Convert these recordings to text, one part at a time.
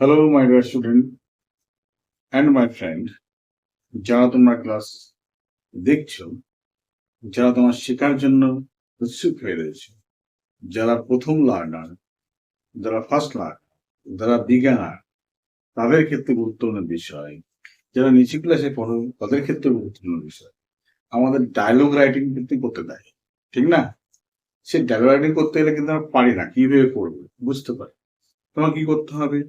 Hello my dear student and my friend যারা তোমরা class দেখছ, যারা তোমার শেখার জন্য উৎসুক হয়ে রয়েছে, যারা প্রথম লার্নার যারা ফার্স্ট লার্নার যারা বিজ্ঞানার তাদের ক্ষেত্রে গুরুত্বপূর্ণ বিষয়। যারা নিচু ক্লাসে পড়ো, তাদের ক্ষেত্রে গুরুত্বপূর্ণ বিষয়। আমাদের ডায়লগ রাইটিং কিন্তু করতে দেয়, ঠিক না? সে ডায়লগ রাইটিং করতে গেলে কিন্তু আমরা পারি না, কীভাবে করব, বুঝতে পারি। তোমার কি করতে হবে?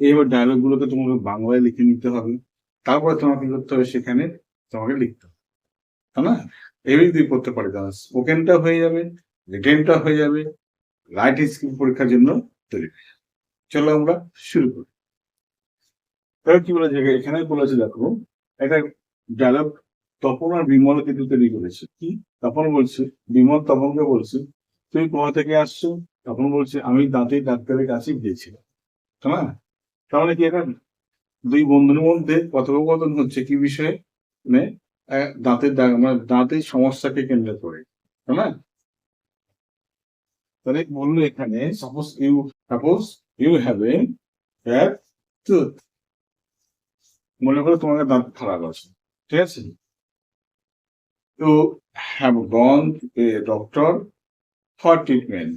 এইবার ডায়লগ গুলোকে তোমাকে বাংলায় লিখে নিতে হবে। তারপরে তোমাকে করতে হবে? সেখানে তোমাকে লিখতে হবে। তাই না? এভাবে যদি করতে পারি। তাহলে স্পোকেনটা হয়ে যাবে রিটেনটা হয়ে যাবে রাইটিং স্কিল পরীক্ষার জন্য তৈরি হয়ে যাবে। চলো আমরা শুরু করি। তাহলে কি বলেছে? এখানে বলেছে, দেখো, একটা ডায়লগ তপন আর বিমল কিন্তু তৈরি করেছে। কি? তপন বলছে, বিমল তপনকে বলছে, তুমি কোথা থেকে আসছো? তপন বলছে, আমি দাঁতে ডাক্তারের কাছে গিয়েছিলাম। তাই না? তাহলে কি এটা দুই বন্ধুর মধ্যে কথোপকথন হচ্ছে কি বিষয়ে? মানে দাঁতের দাগ মানে দাঁতের সমস্যাকে কেন্দ্র করে, তাই না? তাহলে বলল এখানে suppose you suppose you have a tooth মনে করো তোমাকে দাঁত খারাপ আছে, ঠিক আছে? তো have gone a doctor for treatment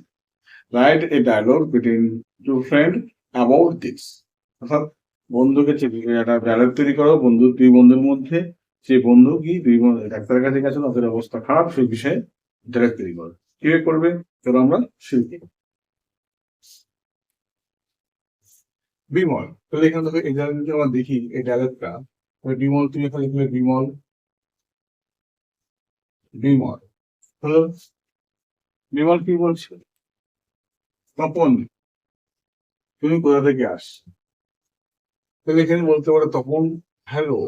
right a dialogue between two friend about this অর্থাৎ বন্ধুকে একটা ডায়লগ তৈরি করো, বন্ধু, দুই বন্ধুর মধ্যে সেই বন্ধু কি, দুই বন্ধু, ডাক্তারের কাছে গেছে তাদের অবস্থা খারাপ, সেই বিষয়ে ডায়লগ তৈরি করো। কীভাবে করবে? চলো আমরা শুরু করি। বিমল, তাহলে এখানে দেখো, এই যদি আমরা দেখি, এই ডায়লগটা বিমল, তুমি এখানে লিখবে বিমল বিমল হলো বিমল কি বলছে? তপন, তুমি কোথা থেকে আসছো? তাহলে এখানে বলতে পারো Tapan hello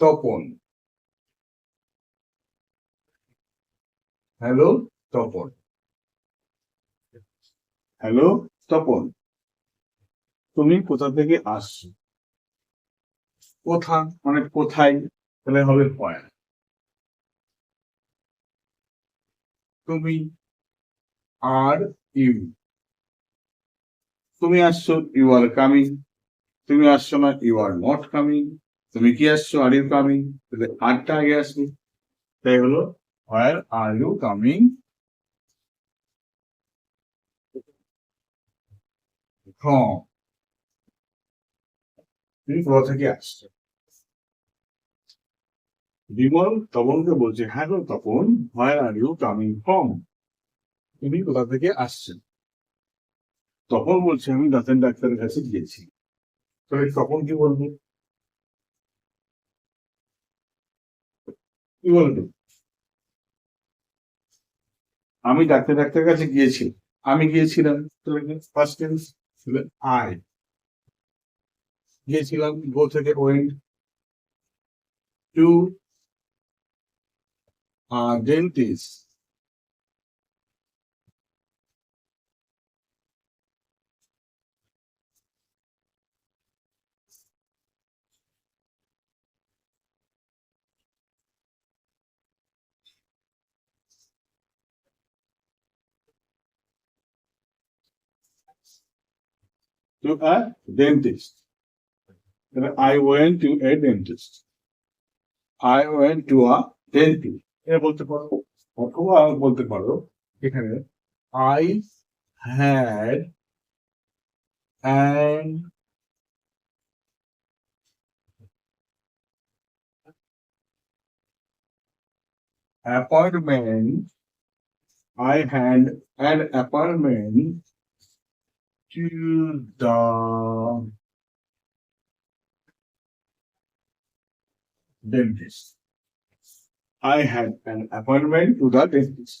Tapan hello Tapan hello Tapan তুমি কোথা থেকে আসছো? কোথা মানে কোথায় তাহলে হবে পয়েন্ট তুমি আর ইউ। তুমি আসছো ইউ আর কামিং তুমি আসছো না ইউ আর নট কামিং তুমি কি আসছো আর ইউ কামিং তাহলে আরটা আগে আসবে। তাই হলো আর ইউ কামিং তুমি কোথা থেকে আসছো? বিমল তপনকে বলছে হ্যাঁ Tapan where are you coming from তুমি কোথা থেকে আসছেন তখন বলছে, আমি দাঁতের ডাক্তারের কাছে গিয়েছি। তাহলে তখন কি বলব? কি বলব? আমি ডাক্তার ডাক্তারের কাছে গিয়েছি। আমি গিয়েছিলাম। ফার্স্ট টেন্স আই গিয়েছিলাম গো থেকে went to dentist to a dentist. I went to a dentist. I went to a dentist. এটা বলতে পারো অথবা বলতে পারো এখানে I had an appointment. I had an appointment to the dentist. I had an appointment to the dentist.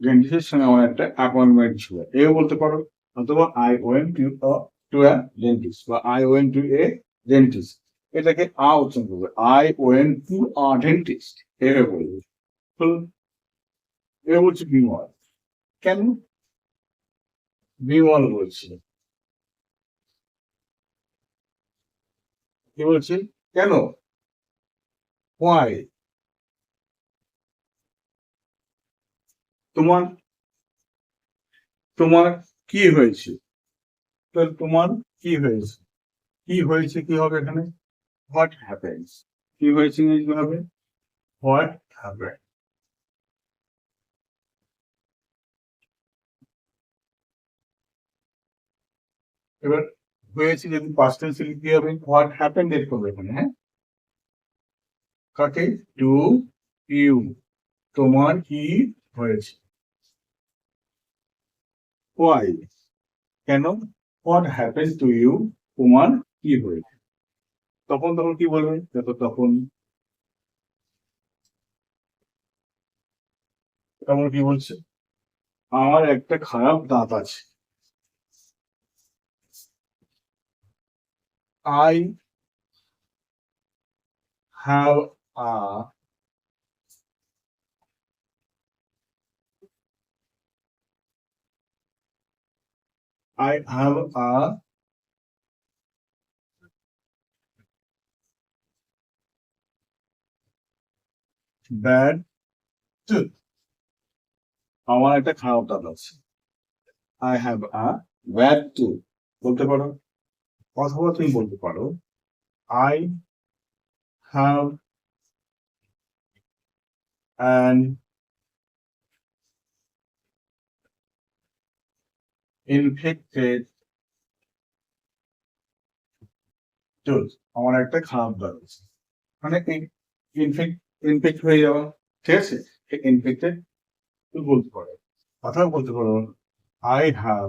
ডেন্টিস্টের সঙ্গে আমার একটা অ্যাপয়েন্টমেন্ট ছিল। এ বলতে পারো, অথবা I went to to a dentist বা I went to a dentist এটাকে আ উচ্চারণ করবে। I went to a dentist এভাবে বলবে। এ বলছে বিমল কেন? বিমল বলছে। কি বলছে? কেন? তোমার তোমার কি হয়েছে? তাহলে তোমার কি হয়েছে? কি হয়েছে কি হবে এখানে? হোয়াট হ্যাপেন্স কি হয়েছে হবে? হোয়াট হ্যাপেন এবার হয়েছে যদি পাস্ট টেন্সে লিখতে হবে হোয়াট হ্যাপেন্ড এর করবে এখানে হ্যাঁ? কাকে? টু ইউ তোমার কি হয়েছে? ওয়াই কেন? হোয়াট হ্যাপেন টু ইউ তোমার কি হয়েছে? তখন তখন কি বলবে? দেখো তখন। তখন কি বলছে? আমার একটা খারাপ দাঁত আছে। I have a I have a bad tooth. আমার একটা খারাপ দাঁত আছে। I have a bad tooth বলতে পারো? অথবা তুমি বলতে পারো I have an infected tooth আমার একটা খারাপ দাঁত আছে। মানে ইনফেক্ট ইনফেক্ট হয়ে যাওয়া ঠিক আছে? ইনফেক্টেড তুমি বলতে পারো। কথা বলতে পারো I have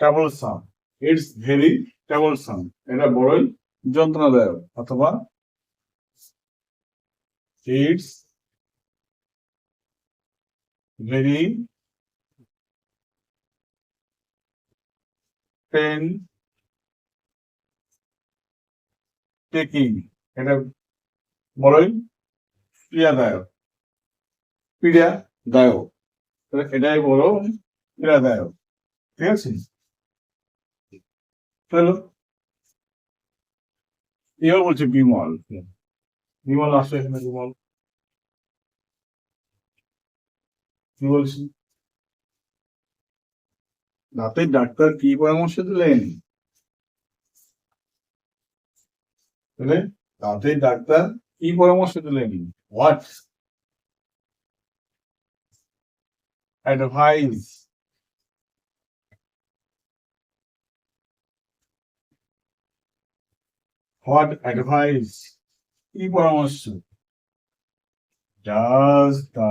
troublesome it's very troublesome এটা বড়ই যন্ত্রণাদায়ক, অথবা ইটস ভেরি পেন টেকিং এটা বড়ই পীড়াদায়ক। পীড়াদায়ক এটাই বড় পীড়াদায়ক ঠিক আছে? এবার বলছে বিমল। বিমল আসো বিমল। কি ডাক্তার কি পরামর্শ দিলেন? দাঁতের ডাক্তার কি পরামর্শ দিলেন? হোয়াট অ্যাডভাইস হোয়াট অ্যাডভাইস কি পরামর্শ does the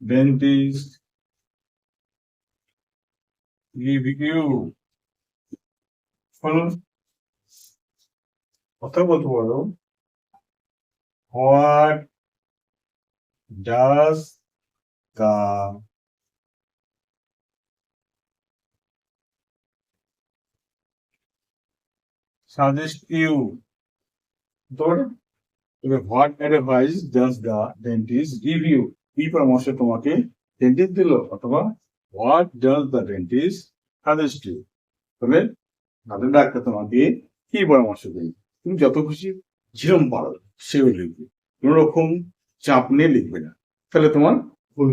dentist give you বলুন কথা বলতে পারো what does the suggest you তবে what advice does the dentist give you কি পরামর্শ তোমাকে ডেন্টিস্ট দিল অথবা what does the dentist suggest you তবে তাদের ডাক্তার তোমাকে কি পরামর্শ দেয়? তুমি যত খুশি যেরকম পারো সেও লিখবে। কোনো রকম চাপ নিয়ে লিখবে না। তাহলে তোমার ভুল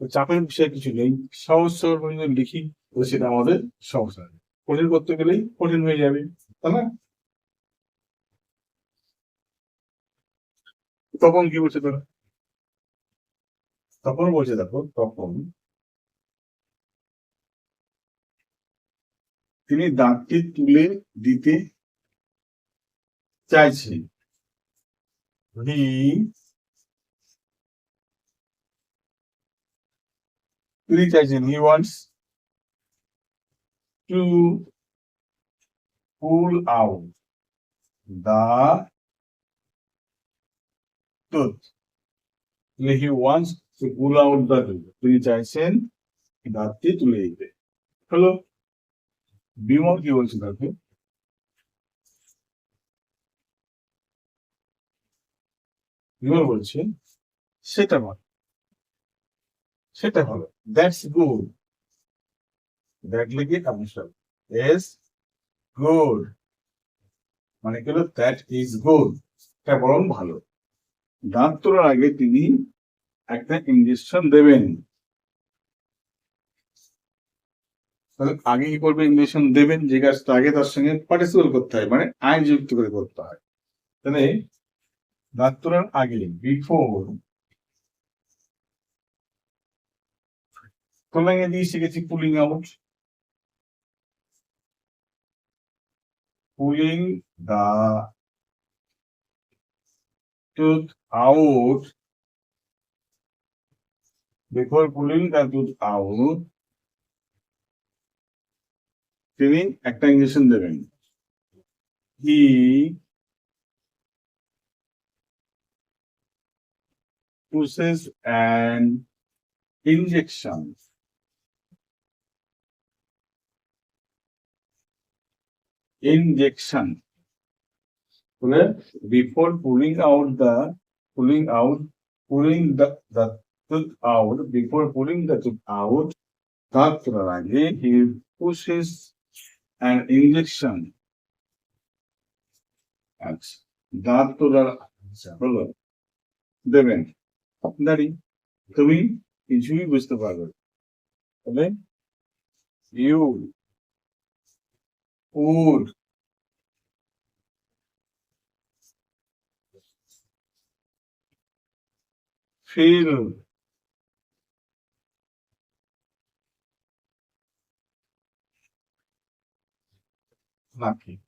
তো চাপের বিষয়ে কিছু নেই। সহজ সরল করে যদি লিখি তো সেটা আমাদের সহজ হবে। কঠিন করতে গেলেই কঠিন হয়ে যাবে। তাই না তখন কি বলছে তোরা? তখন বলছে দেখো, তখন তিনি দাঁতটি তুলে দিতে চাইছেন হি তিনি চাইছেন he wants to pull out the tooth he wants to pull out the tooth তিনি চাইছেন দাঁতটি তুলে দিতে হলো বিমল কি বলছে তাকে? বিমল বলছে, সেটা ভালো। সেটা ভালো। দ্যাটস গুড দ্যাট লিখে সমস্যা এস গুড মানে কি হলো? দ্যাট ইজ গুড এটা বরং ভালো। দাঁত তোলার আগে তিনি একটা ইঞ্জেকশন দেবেন। আগে কি করবে ইঞ্জেকশন দেবেন, যে কাজটা আগে তার সঙ্গে পার্টিসিপেট করতে হয় মানে আইন যুক্ত করে করতে হয়। তাহলে দাঁত তোলার আগে বিফোর তোলা দিয়ে শিখেছি pulling out pulling the tooth out before pulling the tooth out তিনি একটা ইঞ্জেকশন দেবেন হি pushes an injection injection তাহলে before pulling out the pulling out pulling the the tooth out before pulling the tooth out দাঁত তোলার আগে he pushes an injection আচ্ছা দাঁত তোলার হলো দেবেন দাঁড়ি তুমি কিছুই বুঝতে পারবে না। তবে you Would feel lucky.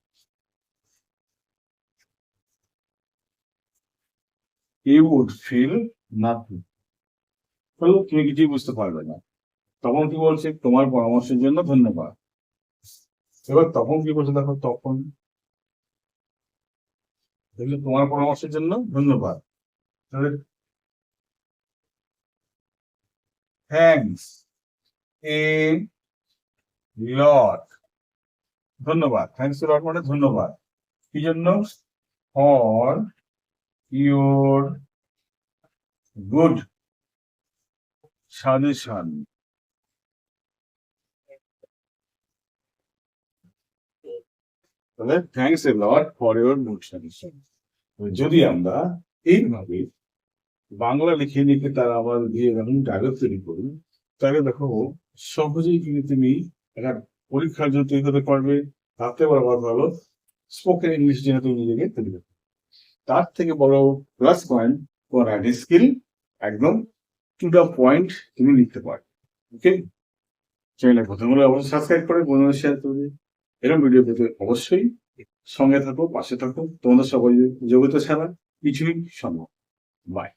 You would feel nothing. তাহলে তুমি কিছুই বুঝতে পারবে না। তখন কি বলছে? তোমার পরামর্শের জন্য ধন্যবাদ। এবার তখন কি বলছে দেখো, তখন দেখলে তোমার পরামর্শের জন্য ধন্যবাদ। থ্যাংকস এ লট ধন্যবাদ। থ্যাংকস এ লট মানে ধন্যবাদ। কি জন্য? ফর ইউর গুড সাজেশন তাহলে thanks a lot for your suggestion যদি আমরা এইভাবে বাংলা লিখে লিখে তারা আবার দিয়ে এরকম ডায়লগ তৈরি করি তাহলে দেখো সহজেই কিন্তু তুমি একটা পরীক্ষার জন্য তৈরি করতে পারবে। তাতে আবার ভালো স্পোকেন ইংলিশ জন্য তুমি নিজেকে তৈরি করতে পারবে। তার থেকে বড় প্লাস পয়েন্ট তোমার রাইটিং স্কিল একদম টু দ্য পয়েন্ট তুমি লিখতে পারবে। ওকে চ্যানেলে প্রথম অবশ্যই সাবস্ক্রাইব করে, বন্ধুদের শেয়ার করবে। এরকম ভিডিও পেতে অবশ্যই সঙ্গে থাকো পাশে থাকো তোমাদের সবাই যোগ্যতা ছাড়া কিছুই সম্ভব বাই